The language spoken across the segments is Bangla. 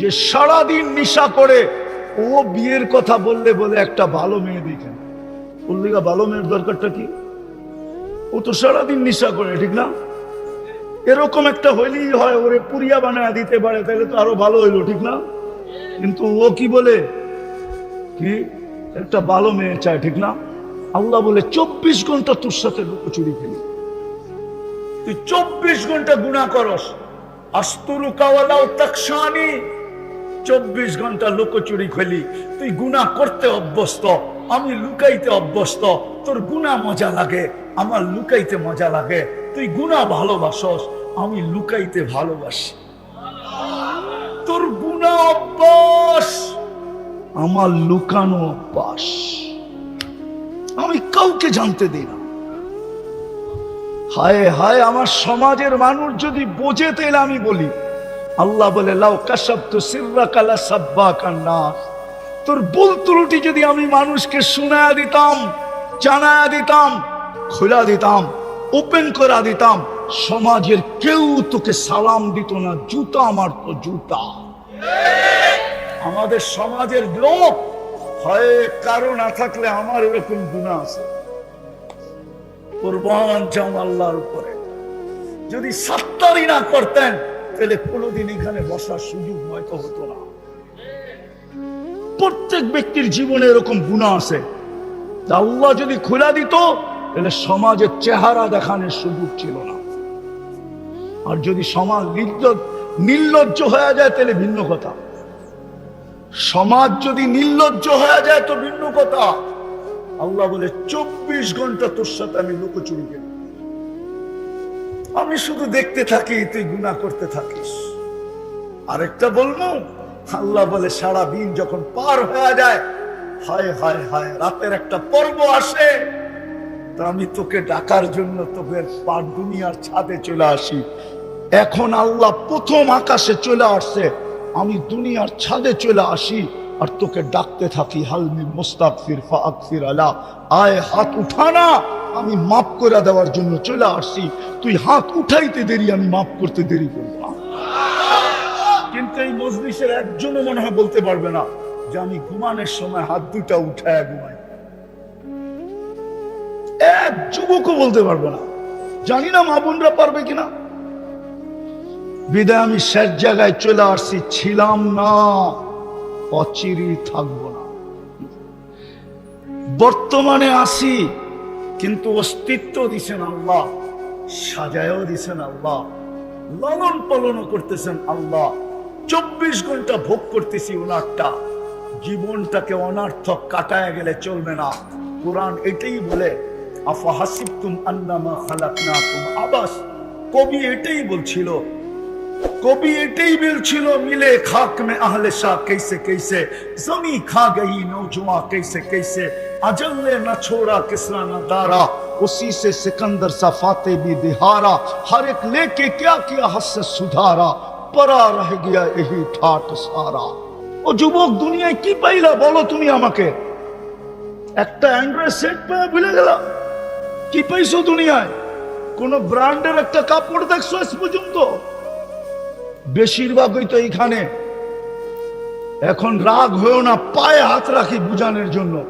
যে সারাদিন নিশা করে, ও বিয়ের কথা বললে বলে একটা ভালো মেয়ে বললি গা ভালো মেয়ের দরকারটা কি? ও তো সারাদিন নিশা করে, ঠিক না? এরকম একটা হইলেই হয়, ওরে পুরিয়া বানায় দিতে পারে, তাহলে তো আরও ভালো হইল, ঠিক না? কিন্তু ও কি বলে? কি? একটা ভালো মেয়ে চায় ঠিক না? আল্লাহ বলে, চব্বিশ ঘণ্টা তোর সাথে লুকোচুরি খেলি তুই চব্বিশ ঘণ্টা গুণা করস। আস্তরু কাওয়ালাও তাকসানি চব্বিশ ঘণ্টা লুকোচুরি খেলি। তুই গুণা করতে অভ্যস্ত, আমি লুকাইতে অভ্যস্ত, তোর গুণা মজা লাগে, আমার লুকাইতে মজা লাগে। তুই গুণা ভালোবাসস, আমি লুকাইতে ভালোবাসি। তোর গুণা অভ্যাস, আমার লুকানো অভ্যাস। আমি কাউকে জানতে দিই না। হায় হায়, আমার সমাজের মানুষ যদি বোঝে, তাহলে আমি বলি আল্লাহ বলে, লাউ কাসাব তো সিররা কালা সাব্বা কান্না তোর ভুল ত্রুটি যদি আমি মানুষকে শোনা দিতাম জানা দিতাম, খোলা দিতাম, ওপেন করা দিতাম, সমাজের কেউ তোকে সালাম দিত না, জুতা আমার তো জুতা। আমাদের সমাজের লোক হয়, কারও না থাকলে আমার এরকম গুণা আছে। কোরবান চাম আল্লাহর উপরে। যদি সাত্তারি না করতেন তাহলে কোনোদিন এখানে বসার সুযোগ হয়তো হতো না। প্রত্যেক ব্যক্তির জীবনে এরকম গুণা আছে। আল্লাহ যদি খোলা দিত, তাহলে সমাজের চেহারা দেখানোর সুযোগ ছিল না। আর যদি সমাজ নির্লজ্জ হয়ে যায়, তাহলে ভিন্ন কথা। সমাজ যদি নির্লজ্জ হয়ে যায়, তো ভিন্ন কথা। আল্লাহ বলে, চব্বিশ ঘণ্টা তোর সাথে আমি লুকোচুরি করি। আমি শুধু দেখতে থাকি, তুই গুণা করতে থাকিস। আরেকটা বলব, আল্লাহ বলে সারা দিন যখন পার হয়ে যায়, হায় হায় হায়, রাতের একটা পর্ব আসে। তা আমি তোকে ডাকার জন্য তোদের পার দুনিয়ার ছাদে চলে আসি। এখন আল্লাহ প্রথম আকাশে চলে আসছে, আমি দুনিয়ার ছাদে চলে আসি আর তোকে ডাকতে থাকি হালমি মুস্তাকফির ফাকফির আলা। আয়, হাত উঠানা আমি মাফ করে দেওয়ার জন্য চলে আসছি। তুই হাত উঠাইতে দেরি, আমি মাফ করতে দেরি করব। কিন্তু এই মজলিসের একজনও মনে হয় বলতে পারবে না যে আমি ঘুমানোর সময় হাত দুটা উঠায় ঘুমাই। এক যুবকও বলতে পারবে না। জানি না বোনরা পারবে কিনা। বিদায় আমি শেষ জায়গায় চলে আসছি, ছিলাম না অচিরি থাকব না। বর্তমানে আসি কিন্তু অস্তিত্ব দিছেন আল্লাহ, সাজায়ও দিছেন আল্লাহ, লালন পালনও করতেছেন আল্লাহ। চব্বিশ ঘণ্টা ভোগ করতেছি ওনারটা জীবনটাকে অনার্থক কাটায় গেলে চলবে না। কোরআন এটাই বলে, আফা হাসিবতুম আন্নামা খালাকনাকুম আবাস। কবি এটাই বলছিল কবি এটাই বলছিল মিলে খাক में अहले शाह कैसे कैसे जमी खा गई नौजवान कैसे कैसे अजल ने न छोड़ा किसरा न दारा उसी से सिकंदर सा फाते भी दिहारा हर एक लेके क्या किया हद से सुधारा परा रह गया यही ठाट सारा ও যুবক দুনিয়ায় কি পাইলা বলো তুমি আমাকে একটা অ্যান্ড্রয়েড সেট পেয়ে ভুলে গেলাম কি পাইছো দুনিয়ায় কোন ব্র্যান্ডের একটা কাপড় দেখছো আজ পর্যন্ত বেশিরভাগই তো এইখানে। এখন রাগ হয়েও না, পায়ে হাত রাখি বুঝানোর জন্য।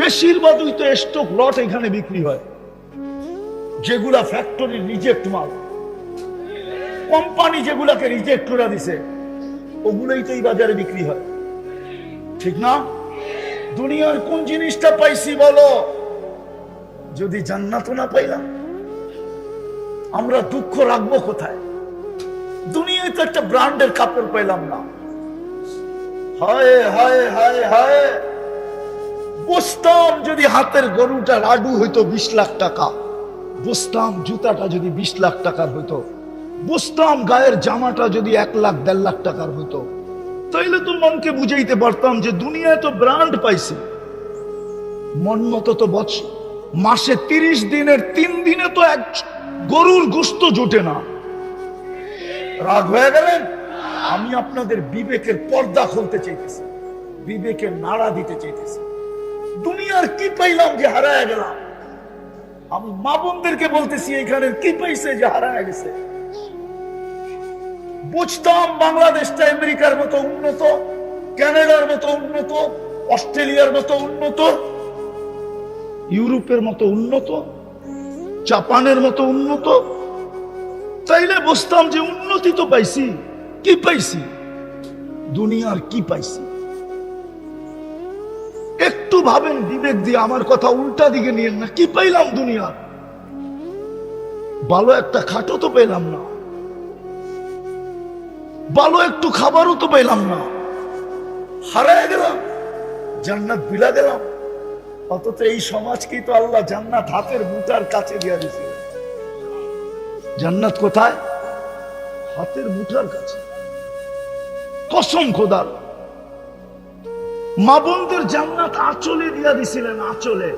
বেশিরভাগই তো স্টক লট এখানে বিক্রি হয়। যেগুলা ফ্যাক্টরি রিজেক্ট মাল। কোম্পানি যেগুলাকে রিজেক্ট করে দিছে, ওগুলোই তো এই বাজারে বিক্রি হয়। ঠিক না? দুনিয়ার কোন জিনিসটা পাইছি বলো? যদি জান্নাত না পাইলাম, আমরা দুঃখ রাখব কোথায়? দুনিয়ায় তো একটা ব্র্যান্ডের কাপড় পেলাম না। হায় বসতাম যদি হাতের গরুটা লাডু হইতো বিশ লাখ টাকা, বসতাম জুতাটা যদি বিশ লাখ টাকার হইতো, বসতাম গায়ের জামাটা যদি এক লাখ, দেড় লাখ টাকার হইতো। তাইলে তো মনকে বুঝাইতে পারতাম যে দুনিয়ায় তো ব্র্যান্ড পাইছি। মন মতো তো বছ মাসে তিরিশ দিনের তিন দিনে তো এক গরুর গোস্ত জোটে না। রাগ হয়ে গেলেন? আমি আপনাদের বিবেকের পর্দা খুলতে চাইতেছি। বিবেকের নাড়া দিতে চাইতেছি। দুনিয়ার কি পাইলাম যে হারায় গেলাম? আমি মা বোনদেরকে বলতেছি এখানে কি পাইছে যে হারায় গেছে? বুঝতাম বাংলাদেশটা আমেরিকার মতো উন্নত, কানাডার মতো উন্নত, অস্ট্রেলিয়ার মতো উন্নত, ইউরোপের মতো উন্নত, জাপানের মতো উন্নত তাইলে বুঝতাম যে উন্নতি তো পাইছি। কি পাইছি? দুনিয়ার কি পাইছি? একটু ভাবেন, বিবেক দিয়ে আমার কথা উল্টা দিকে নিয়ে না, কি পাইলাম দুনিয়ার? ভালো একটা খাটও তো পেলাম না। ভালো একটু খাবারও তো পেলাম না। হারায় গেলাম, জান্নাত বিলা গেলাম। অথচ এই সমাজকেই তো আল্লাহ জান্নাত হাতের মুঠার কাছে দিয়া দিয়েছিল জান্নাত কোথায়? হাতের মুঠার কাছে। কসম খোদার। মা বোনদের জান্নাত আঁচলে দিয়া দিছিলেন, আঁচলে।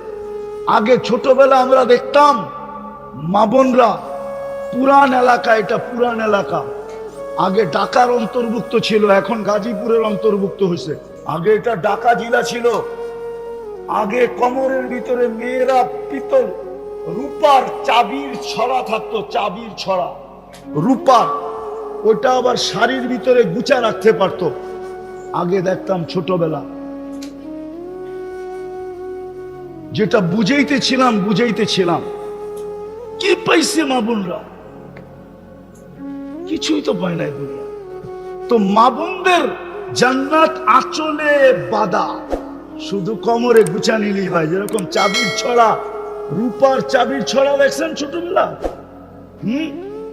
আগে ছোটবেলা আমরা দেখতাম, মা বোনরা, পুরান এলাকা, এটা পুরান এলাকা। আগে ঢাকার অন্তর্ভুক্ত ছিল, এখন গাজীপুরের অন্তর্ভুক্ত হয়েছে। আগে এটা ঢাকা জেলা ছিল। আগে কমরের ভিতরে মেয়েরা পিতল রূপার চাবির ছড়া থাকতো, চাবির ছড়া। রূপার ওটা আবার শাড়ির ভিতরে গুছা রাখতে পারতো। আগে দেখতাম ছোটবেলা। যেটা বুঝাইতেছিলাম বুঝাইতেছিলাম। কি পাইছে মা বোনরা? কিছুই তো পায় নাই দুনিয়া। তো মা বোনদের জান্নাত আঁচলে বাদা শুধু কোমরে গুছা নিলি হয়, যেরকম চাবির ছড়া রূপার চাবির ছড়া দেখছেন ছোটবেলা? হুম?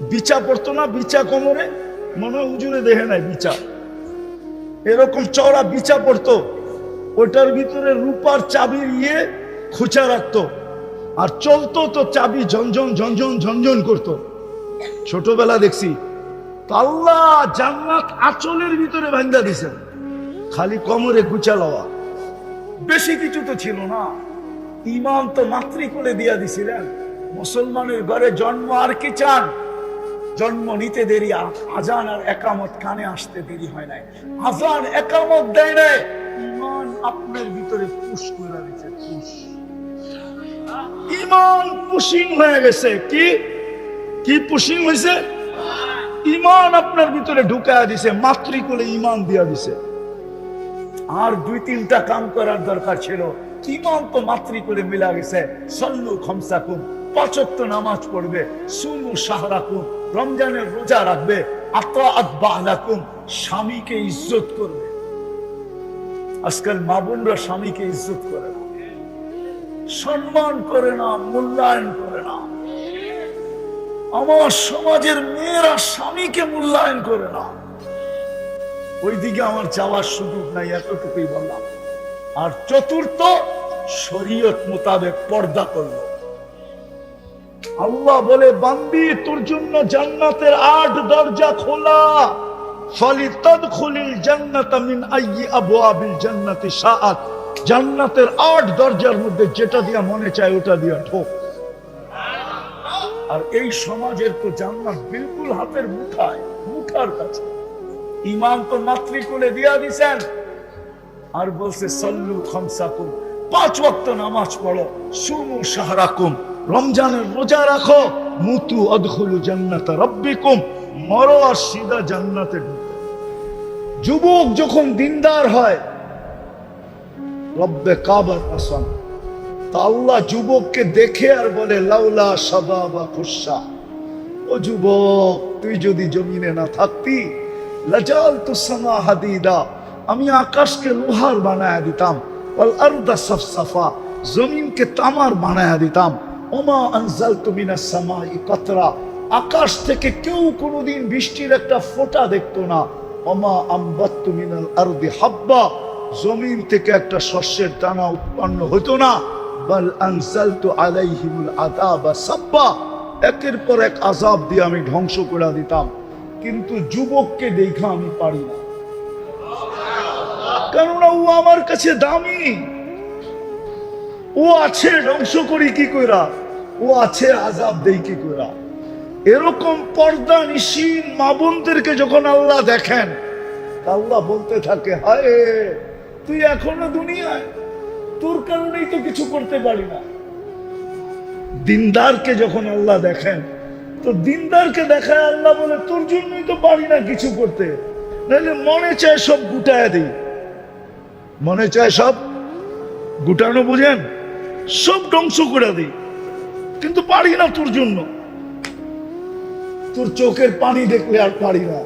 বিচা পড়তো না, বিচা কোমরে? মনে হয় উজুরে দেখে নাই বিচা। এরকম চওড়া বিচা পড়তো। ওটার ভিতরে রূপার চাবির ইয়ে খুচা রাখতো। আর চলতো তো চাবি ঝনঝন ঝনঝন ঝনঝন করতো। ছোটবেলা দেখছি আল্লাহ জান্নাত আঁচলের ভিতরে ভাঙ্গা দিছেন খালি কোমরে গুচা লওয়া। বেশি কিছু তো ছিল না। ইমাম তো মাতৃকুলে দিয়া দিছিলেন। মুসলমানের ঘরে জন্ম আর কি চান? জন্ম নিতে দেরি আজান আর একামত কানে আসতে দেরি হয় নাই। আজান একামত দেয় নাই। ইমান আপনার ভিতরে পুশ করে দিচ্ছে পুশ। ইমান পুশিং হয়ে গেছে। কি? কি পুশিং হয়েছে ইমান আপনার ভিতরে ঢুকায়া দিছে, মাতৃকুলে ইমান দিয়া দিছে। আর দুই তিনটা কাম করার দরকার ছিল। ইমান তো মাতৃ করে মিলা গেছে। সল্লু খমসাকুম নামাজ পড়বে, সুমু সাহরাকুম রমজানের রোজা রাখবে স্বামীকে ইজ্জত করবে। আজকাল মা বোনরা স্বামীকে ইজ্জত করে না। সম্মান করে না, মূল্যায়ন করে না। আমার সমাজের মেয়েরা স্বামীকে মূল্যায়ন করে না। ওইদিকে আমার যাওয়ার সুযোগ নাই, এতটুকুই বললাম। আর চতুর্থ শরীয়ত মোতাবেক পর্দা করল। আল্লাহ বলে, বান্দি, তোর জন্য জান্নাতের আট দরজা খোলা। আর এই সমাজের তো জান্নাত হাতের ইমাম তো মাতৃকুলে দিয়া দিছেন। আর বলছে, সল্লু খমসাকুম পাঁচ ওয়াক্ত নামাজ পড়ো। সুমু সাহারাকুম রমজানের রোজা রাখো। মুতু অদখুলু জান্নাত রব্বিকুম। মরো আর সিধা জান্নাতে যুবক যখন দিনদার হয়, রব্বে কাবার আসান তা আল্লাহ যুবককে দেখে আর বলে, লাউলা সাবা বা খুশা ও যুবক, তুই যদি জমিনে না থাকতি লাজাল তো সামা হাদিদা। আমি আকাশকে লোহার বানায় দিতাম। ওয়াল আরদা সাফসাফা, জমিনকে তামার বানায় দিতাম। ওমা আনজাল তুমিনা সামাই কতরা, আকাশ থেকে কেউ কোনোদিন বৃষ্টির একটা ফোঁটা দেখতো না। ওমা আম্বাত তুমিনাল আরদি হাব্বা, জমিন থেকে একটা শস্যের দানা উৎপন্ন হতো না। বাল আনজালতু আলাইহিমুল আযাবা সাব্বা, একের পর এক আজাব দিয়ে আমি ধ্বংস করে দিতাম। কিন্তু যুবককে দেখা আমি পারি না। কেননা ও আমার কাছে দামি। ও আছে, ধ্বংস করি কি কইরা? ও আছে আজাব দেই কি কইরা? এরকম পর্দা নিশীন মা বোনদেরকে যখন আল্লাহ দেখেন আল্লাহ বলতে থাকে, হায়, তুই এখনও দুনিয়ায়? তোর কারণেই তো কিছু করতে পারি না। দিনদারকে যখন আল্লাহ দেখেন, তো দিনদারকে দেখায় আল্লাহ বলে, তোর জন্যই তো পারি না কিছু করতে। নাহলে মনে চায় সব গুটায় দিই। মনে চায় সব? গুটানো বুঝেন? সব ধ্বংস করে দিই। কিন্তু পারি না তোর জন্য। তোর চোখের পানি দেখলে আর পারি না।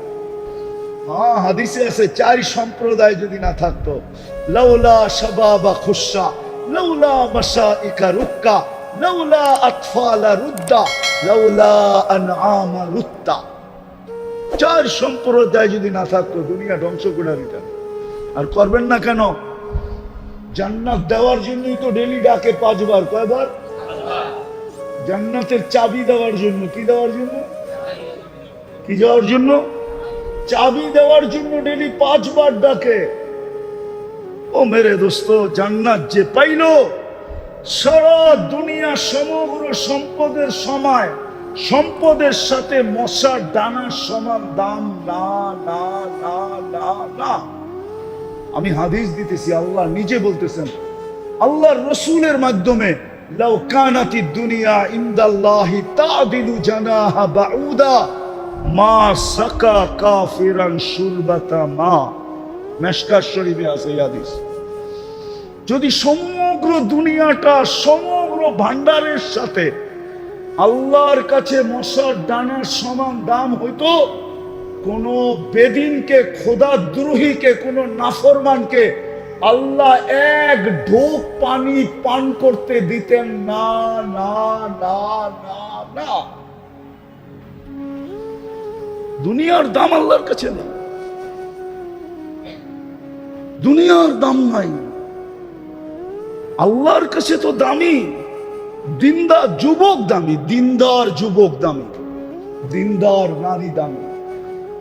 হ্যাঁ হাদিসে আছে, চার সম্প্রদায় যদি না থাকতো, লাউলা সাবা বা খুশা লাউলা মাসা ইকা রুক্কা, লাউলা আতফালা রুদ্দা, লাউলা আনআমা রুত্তা। চার সম্প্রদায় যদি না থাকতো, দুনিয়া ধ্বংস করে দিতেন আর করবেন না কেন? জান্নাত দেওয়ার জন্যই তো ডেলি ডাকে পাঁচবার, কয়বার? জান্নাতের চাবি দেওয়ার জন্য, কি দেওয়ার জন্য? কি যাওয়ার জন্য? চাবি দেওয়ার জন্য ডেলি পাঁচবার ডাকে। ও মেরে দোস্ত, জান্নাত যে পাইল, সারা দুনিয়া সমগ্র সম্পদের সময়, সম্পদের সাথে মশার ডানার সমান দাম না না না না না। আমি হাদিস দিতেছি, আল্লাহ নিজে বলতেছেন আল্লাহর রসুলের মাধ্যমে, লাউ কানাতি দুনিয়া ইনদাল্লাহি তাদিলু জানাহা বাউদা, মা সাকা কাফিরান শুরবাতা মা। মেশকার শরীফে আছে হাদিস। যদি সমগ্র দুনিয়াটা, সমগ্র ভান্ডারের সাথে আল্লাহর কাছে মশার ডানার সমান দাম হইতো কোন বেদিনকে খোদা দ্রোহীকে কোন নাফরমানকে আল্লাহ এক ঢোক পানি পান করতে দিতেন না না না না না। দুনিয়ার দাম আল্লাহর কাছে নেই। দুনিয়ার দাম নাই। আল্লাহর কাছে তো দামি। দিনদার যুবক দামি, দিনদার যুবক দামি। দিনদার নারী দামি।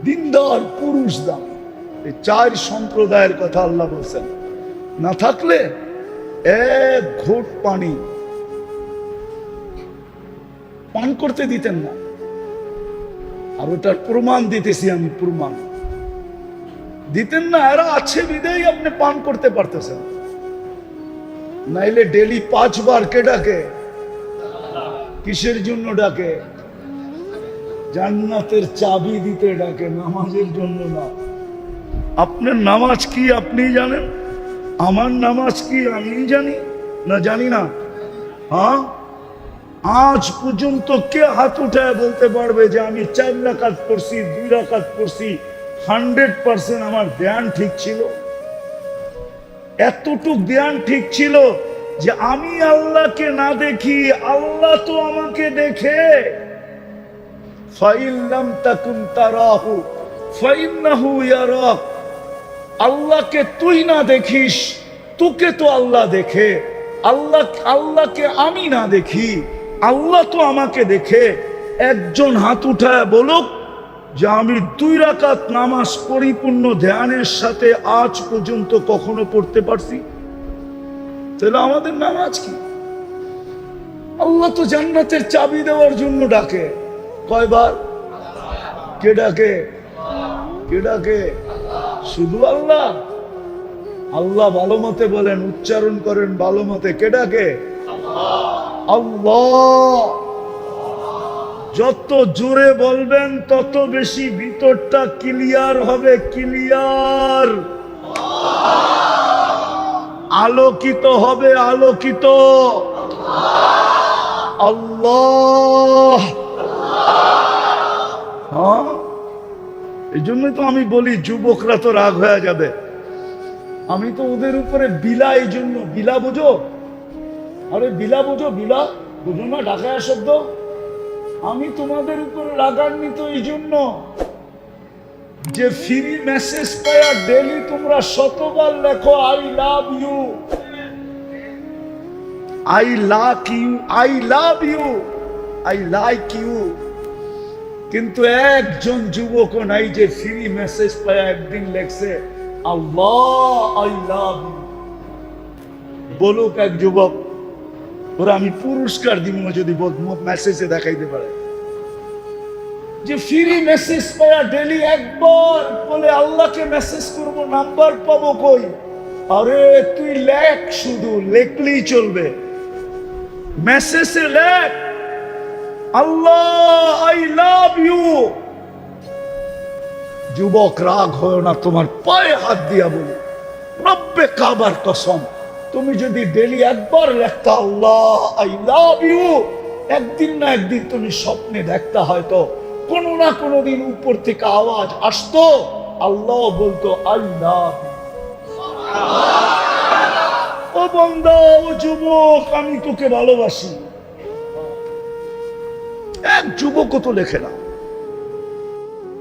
দিনদার পুরুষ দামি। এই চার সম্প্রদায়ের কথা আল্লাহ বলছেন। না থাকলে এক ঘোট পানি পান করতে দিতেন না। আর ওটার প্রমাণ দিতেছি আমি, প্রমাণ। দিতেন না, এরা আছে বিদেই আপনি পান করতে পারতেছেন। নাইলে ডেলি পাঁচবার কে ডাকে? কিসের জন্য ডাকে? জান্নাতের চাবি দিতে ডাকে, নামাজের জন্য না। আপনার নামাজ কি আপনি জানেন? আমার নামাজ কি আমি জানি? না জানি না। হ্যাঁ? আজ পর্যন্ত কে হাত উঠায় বলতে পারবে যে আমি চার রাকাত পড়ছি, দুই রাকাত পড়ছি? হান্ড্রেড পার্সেন্ট আমার ধ্যান ঠিক ছিল। এতটুক ধ্যান ঠিক ছিল যে আমি আল্লাহকে না দেখি, আল্লাহ তো আমাকে দেখে। ফাইল্লাম তাকুন তারাহু, ফাইন্নাহু ইয়ারাক আল্লাহকে তুই না দেখিস, তোকে তো আল্লাহ দেখে। আল্লাহ, আল্লাহকে আমি না দেখি, আল্লাহ তো আমাকে দেখে। একজন হাত উঠায় বলুক যে আমি দুই রাকাত নামাজ পরিপূর্ণ ধ্যানের সাথে আজ পর্যন্ত কখনো পড়তে পারছি। তাহলে আমাদের নামাজ কি? আল্লাহ তো জান্নাতের চাবি দেওয়ার জন্য ডাকে। কয়বার? কে ডাকে? কে ডাকে? শুধু আল্লাহ? আল্লাহ ভালো মতে বলেন, উচ্চারণ করেন ভালো মতে। কে ডাকে? আল্লাহ। যত জোরে বলবেন, তত বেশি ভিতরটা ক্লিয়ার হবে, ক্লিয়ার। আলোকিত হবে, আলোকিত। আল্লাহ। হ্যাঁ? এই জন্যই তো আমি বলি, যুবকরা তো রাগ হয়ে যাবে। আমি তো ওদের উপরে বিলা এই জন্য বিলা বুঝো? আরে বিলা বুঝো বিলা? বুঝো না, ঢাকায় শব্দ আমি তোমাদের উপরে রাগান্বিত এই জন্য যে ফ্রি মেসেজ পায়া ডেলি তোমরা শতবার লেখো I love you I love you I love you I like you কিন্তু একজন যুবক নাই যে ফ্রি মেসেজ পায়া, একদিন লেখছে, আল্লাহ আই লাভ বলুক এক যুবক, ওরা আমি পুরস্কার দিব যদি মেসেজে দেখাইতে পারে। যে ফ্রি মেসেজ পায়া ডেলি একবার বলে, আল্লাহকে মেসেজ করব নাম্বার পাবো কই? আরে, তুই লেখ শুধু, লেখলেই চলবে। মেসেজে লেখ আল্লাহ আই লাভ ইউ যুবক, রাগ হয় না, তোমার পায়ে হাত দিয়া বলি। রব্বে কাবার কসম, তুমি যদি ডেলি একবার লেখতা, আল্লাহ আই লাভ ইউ একদিন না একদিন তুমি স্বপ্নে দেখতা হয়তো, কোনো না কোনো দিন উপর থেকে আওয়াজ আসতো। আল্লাহ বলতো আই লাভ ও বন্ধা ও যুবক, আমি তোকে ভালোবাসি। এক যুবকও তো লেখে না।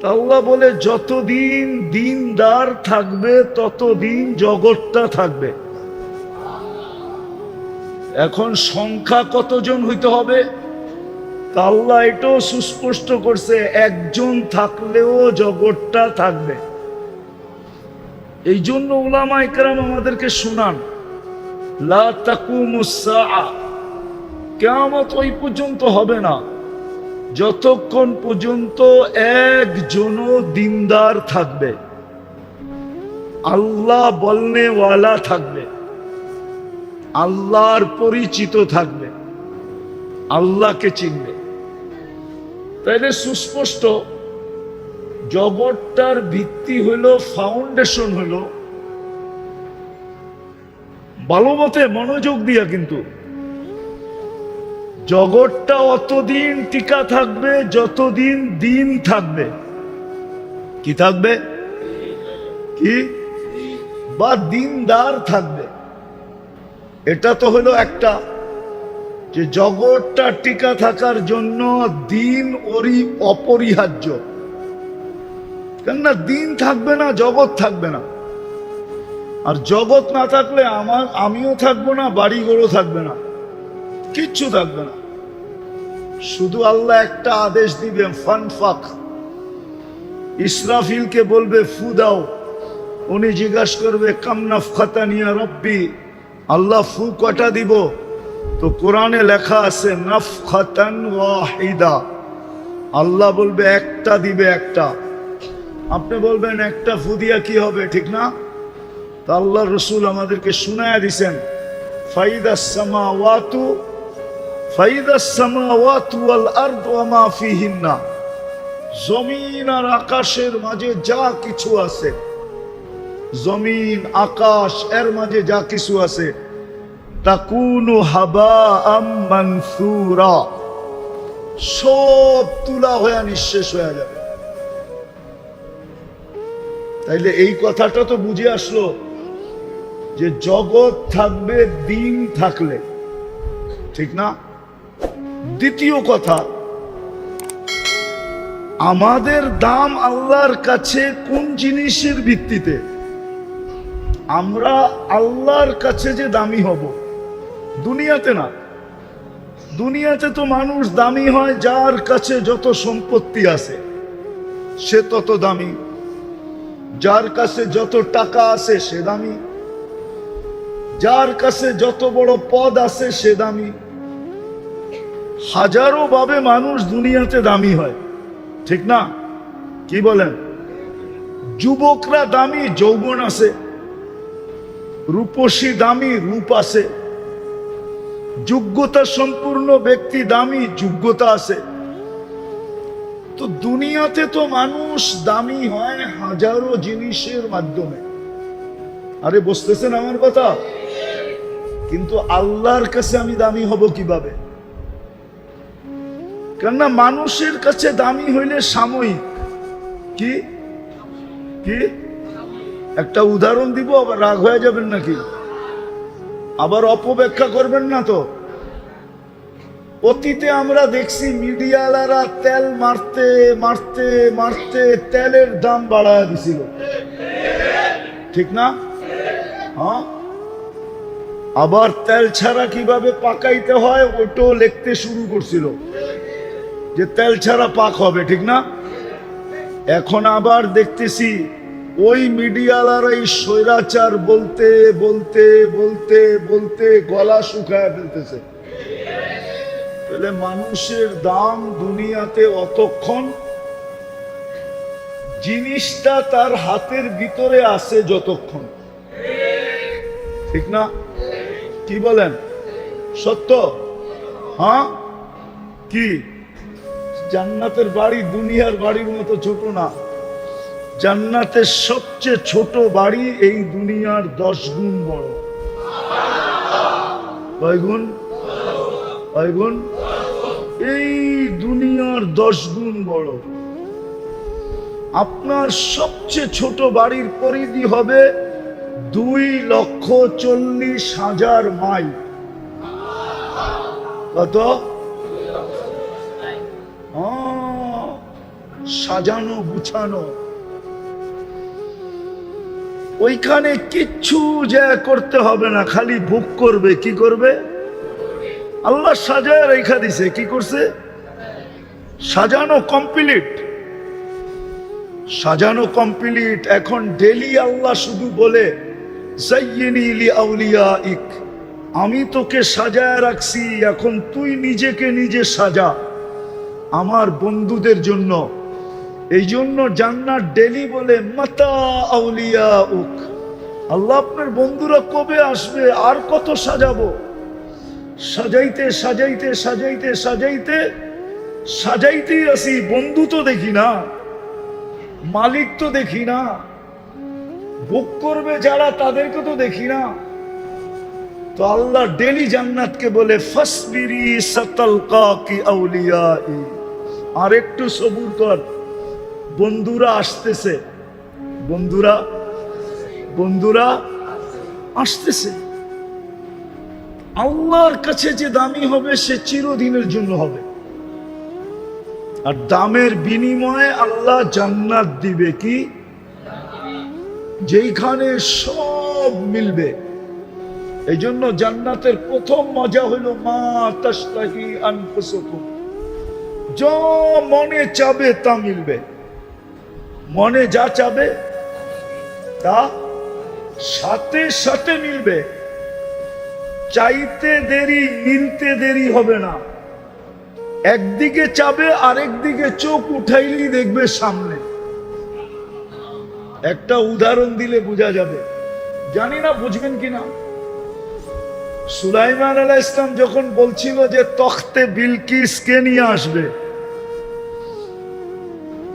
আল্লাহ বলে, যতদিন দিনদার থাকবে, ততদিন জগৎটা থাকবে। এখন সংখ্যা কতজন হইতে হবে? আল্লাহ এটাও সুস্পষ্ট করছে, একজন থাকলেও জগৎটা থাকবে। এই জন্য ওলামা ইকরাম আমাদেরকে শোনান, লা কিয়ামত ওই পর্যন্ত হবে না। যতক্ষণ পর্যন্ত একজনও দিনদার থাকবে, আল্লাহ বলনেওয়ালা থাকবে, আল্লাহর পরিচিত থাকবে, আল্লাহকে চিনবে। তাইলে সুস্পষ্ট, জগৎটার ভিত্তি হলো ফাউন্ডেশন হলো, ভালো মতে মনোযোগ দিয়া কিন্তু জগৎটা অতদিন টিকা থাকবে, যতদিন দিন থাকবে। কি থাকবে? কি? বা দিনদার থাকবে। এটা তো হলো একটা। যে জগৎটা টিকা থাকার জন্য দিন ওরই অপরিহার্য। কেননা দিন থাকবে না, জগৎ থাকবে না। আর জগৎ না থাকলে আমার আমিও থাকব না বাড়ি ঘরও থাকবে না। কিচ্ছু থাকবে না। শুধু আল্লাহ একটা আদেশ দিবেন ফানফাক ইসরাফিলকে বলবে, ফু দাও। উনি জিজ্ঞাসা করবে কামনাফ খাতানিয়া রব্বি। আল্লাহ ফু কটা দিব? তো কোরআনে লেখা আছে নফ খাতান ওয়াহিদা। আল্লাহ বলবে, একটা দিবে একটা। আপনি বলবেন, একটা ফু দিয়া কি হবে, ঠিক না? তা আল্লাহ রসুল আমাদেরকে শুনায়া দিছেন, ফাইদাস সামাওয়াতু ফাইদাস জমিন আর আকাশের মাঝে যা কিছু আছে, জমিন, আকাশ, এর মাঝে যা কিছু আছে, তাকুনু হাবা মানসুরা। সব তুলা হয়ে নিঃশেষ হয়ে যাবে। তাইলে এই কথাটা তো বুঝে আসলো যে জগৎ থাকবে, দিন থাকলে। ঠিক না? দ্বিতীয় কথা, আমাদের দাম আল্লাহর কাছে কোন জিনিসের ভিত্তিতে? আমরা আল্লাহর কাছে যে দামি হব, দুনিয়াতে না। দুনিয়াতে তো মানুষ দামি হয়, যার কাছে যত সম্পত্তি আছে, সে তত দামি। যার কাছে যত টাকা আছে, সে দামি। যার কাছে যত বড় পদ আছে, সে দামি। হাজারো ভাবে মানুষ দুনিয়াতে দামি হয়। ঠিক না? কি বলেন? যুবকরা দামি, যৌবন আছে। রূপসী দামি, রূপ আছে। যোগ্যতা সম্পূর্ণ ব্যক্তি দামি, যোগ্যতা আছে। তো দুনিয়াতে তো মানুষ দামি হয় হাজারো জিনিসের মাধ্যমে। আরে, বুঝতেছেন আমার কথা? কিন্তু আল্লাহর কাছে আমি দামি হব কীভাবে? কেননা মানুষের কাছে দামি হইলে সাময়িক। কি? কি? একটা উদাহরণ দিব, আবার রাগ হয়ে যাবেন নাকি? আবার অপব্যাখ্যা করবেন না তো? অতীতে আমরা দেখছি মিডিয়ালারা তেল মারতে মারতে মারতে তেলের দাম বাড়ায় দিছিল। ঠিক না? হ্যাঁ? আবার তেল ছাড়া কীভাবে পাকাইতে হয় ওটাও লিখতে শুরু করছিল। যে তেল ছাড়া পাক হবে, ঠিক না? এখন আবার দেখতেছি ওই মিডিয়ালার এই স্বৈরাচার বলতে বলতে বলতে বলতে গলা শুকায় ফেলতেছে। তাহলে মানুষের দাম দুনিয়াতে অতক্ষণ জিনিসটা তার হাতের ভিতরে আছে যতক্ষণ। ঠিক না? কি বলেন? সত্য? হ্যাঁ? কি? জান্নাতের বাড়ি দুনিয়ার বাড়ির মতো ছোট না। জান্নাতের সবচেয়ে ছোট বাড়ি এই দুনিয়ার দশ গুণ বড়। কয় গুণ? গুণ? এই দুনিয়ার দশ গুণ বড়। আপনার সবচেয়ে ছোট বাড়ির পরিধি হবে দুই লক্ষ চল্লিশ হাজার মাইল। কত? সাজানো গুছানো। ওইখানে কিচ্ছু যা করতে হবে না, খালি বুক করবে, কি করবে? আল্লাহ সাজায় রেখা দিছে, কি করছে? সাজানো কমপ্লিট সাজানো কমপ্লিট এখন ডেলি আল্লাহ শুধু বলে আউলিয়াইক আমি তোকে সাজায় রাখছি, এখন তুই নিজেকে নিজে সাজা। আমার বন্ধুদের জন্য এই জন্য জান্নাত ডেলি বলে, মাতা আউলিয়া উক আল্লাহ আপনার বন্ধুরা কবে আসবে? আর কত সাজাবো? সাজাইতে সাজাইতে সাজাইতে সাজাইতে, সাজাইতেই আসি। বন্ধু তো দেখি না, মালিক তো দেখি না, বুক করবে যারা, তাদেরকে তো দেখি না। তো আল্লাহ ডেলি জান্নাতকে বলে, ফসবিরি সতলকা কি আউলিয়া আর একটু সবুর কর। বন্ধুরা আসতেছে। বন্ধুরা বন্ধুরা আসতেছে। আল্লাহর কাছে যে দামি হবে, সে চিরদিনের জন্য হবে। আর দামের বিনিময়ে আল্লাহ জান্নাত দিবে কি? যেইখানে সব মিলবে। এই জন্য জান্নাতের প্রথম মজা হলো, মা তাস্তাহি যা মনে চাবে তা মিলবে। মনে যা চাবে, তা সাথে সাথে মিলবে। চাইতে দেরি, মিলতে দেরি হবে না। একদিকে চাবে আরেক দিকে চোখ উঠাইলি দেখবে সামনে। একটা উদাহরণ দিলে বোঝা যাবে। জানি না, বুঝবেন কিনা? সুলাইমান আলাহ ইসলাম যখন বলছিল যে তখতে বিলকিসকে নিয়ে আসবে?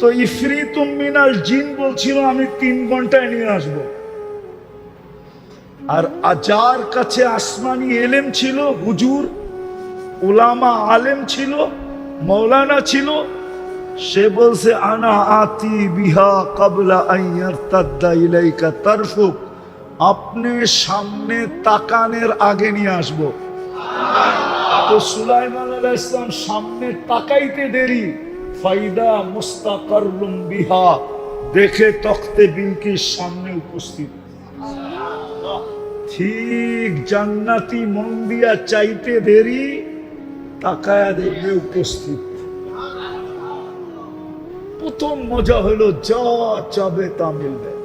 তো ইফরিতুম মিনাল জিন বলছিল, আমি তিন ঘন্টায় নিয়ে আসব। আর যার কাছে আসমানি এলেম ছিল, হুজুর ওলামা আলেম ছিল, মৌলানা ছিল। সে বলছে, আনা আতি বিহা কাবলা আইয়ার তাদ্দা ইলাইকা তারফুক। আপনি সামনে তাকানের আগে নিয়ে আসব। তো সুলাইমান ইসলাম সামনে তাকাইতে দেরি। ফাইদা মুস্তাকাররুম বিহা। দেখে তখতে বিলকিস সামনে উপস্থিত। ঠিক জান্নাতি মন দিয়া চাইতে দেরি, তাকায়া দেখবে উপস্থিত। প্রথম মজা হলো যা চাবে তা মিলবে।